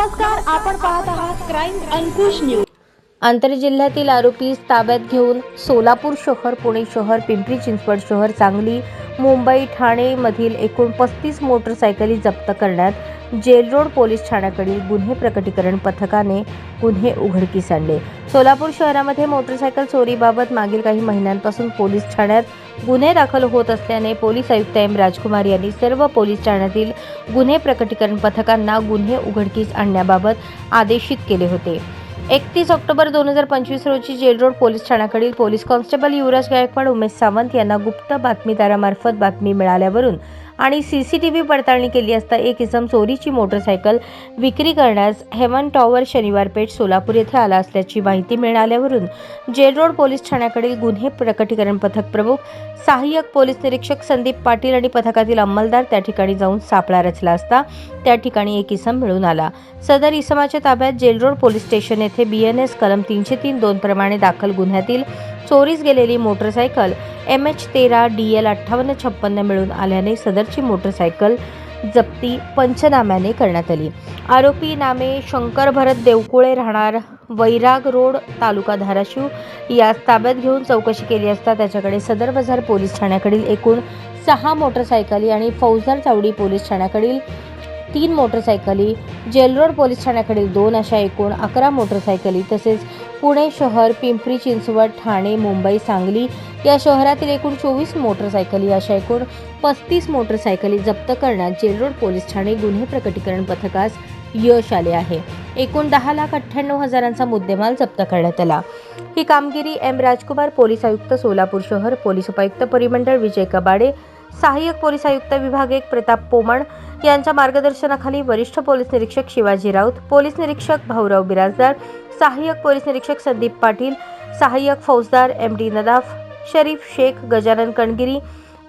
नमस्कार आपण पाहत आहात क्राईम अंकुश न्यूज आंतरजिल्ह्यातील आरोपी ताब्यात घेऊन सोलापूर शहर पुणे शहर पिंपरी चिंचवड शहर सांगली मुंबई ठाणेमधील एकूण पस्तीस मोटरसायकली जप्त करण्यात जेलरोड पोलीस ठाण्याकडील गुन्हे प्रकटीकरण पथकाने गुन्हे उघडकीस आणले. सोलापूर शहरामध्ये मोटरसायकल चोरीबाबत मागील काही महिन्यांपासून पोलीस ठाण्यात गुन्हे दाखल होत असल्याने पोलीस आयुक्त एम राजकुमार यांनी सर्व पोलीस ठाण्यातील गुन्हे प्रकटीकरण पथकांना गुन्हे उघडकीस आणण्याबाबत आदेशित केले होते. एकतीस ऑक्टोबर दोन हजार पंचवीस रोजी जेल रोड पोलीस ठाण्याकडील पोलीस कॉन्स्टेबल युवराज गायकवाड उमेश सावंत यांना गुप्त बातमीदारामार्फत बातमी मिळाल्यावरून आणि सी सी टी व्ही पडताळणी केली असता एक इसम चोरीची मोटरसायकल विक्री करण्यास हेमन टॉवर शनिवार पेठ सोलापूर येथे आला असल्याची माहिती मिळाल्यावरून जेल रोड पोलीस ठाण्याकडील गुन्हे प्रकटीकरण पथक प्रमुख सहाय्यक पोलीस निरीक्षक संदीप पाटील आणि पथकातील अंमलदार त्या ठिकाणी जाऊन सापळा रचला असता त्या ठिकाणी एक इसम मिळून आला. सदर इसमाच्या ताब्यात जेल रोड पोलीस स्टेशन येथे बी एन एस कलम तीनशे तीन दोन प्रमाणे दाखल गुन्ह्यातील चोरीस गेलेली मोटरसायकल एम एच तेरा डी एल अठ्ठावन्न छप्पन्न मिळून आल्याने सदरची मोटरसायकल जप्ती पंचनाम्याने करण्यात आली. आरोपी नामे शंकर भरत देवकुळे राहणार वैराग रोड तालुका धाराशिव. यास ताब्यात घेऊन चौकशी केली असता त्याच्याकडे सदर बाजार पोलीस ठाण्याकडील एकूण सहा मोटरसायकली आणि फौजदार चावडी पोलीस ठाण्याकडील तीन मोटरसायकली जेलरोड पोलीस ठाण्याकडील दोन अशा एकूण अकरा मोटरसायकली तसेच पुणे शहर पिंपरी चिंचवड ठाणे मुंबई सांगली या शहरातील एकूण चोवीस मोटरसायकली अशा एकूण पस्तीस मोटरसायकली जप्त करण्यात जेलरोड पोलीस ठाणे गुन्हे प्रकटीकरण पथकास यश आले आहे. एकूण दहा लाख अठ्ठ्याण्णव हजारांचा मुद्देमाल जप्त करण्यात आला. ही कामगिरी एम राजकुमार पोलीस आयुक्त सोलापूर शहर पोलीस उपायुक्त परिमंडळ विजय कबाडे सहाय्यक पोलीस आयुक्त विभाग एक प्रताप पोमण यांच्या मार्गदर्शनाखाली वरिष्ठ पोलीस निरीक्षक शिवाजी राऊत पोलीस निरीक्षक भाऊराव बिराजदार सहाय्यक पोलीस निरीक्षक संदीप पाटील सहाय्यक फौजदार M D Nadaf Sharif Shaikh Gajanan Kangiri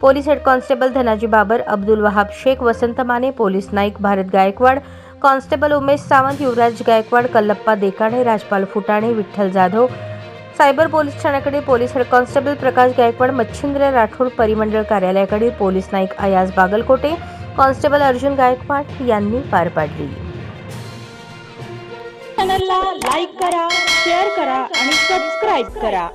police head constable Dhanaji Babar Abdul Wahab Shaikh Vasant Mane police naik Bharat Gaikwad constable Umesh Sawant Yuvraj Gaikwad Kallappa Dekane Rajpal Futane Vitthal Jadhav cyber police ठाण्याकडे police head constable Prakash Gaikwad Machhindra Rathod परिमंडळ कार्यालयाकडे police Naik Ayaz Bagalkote constable Arjun Gaikwad यांनी पार पाडली. चॅनलला like करा share करा आणि subscribe करा.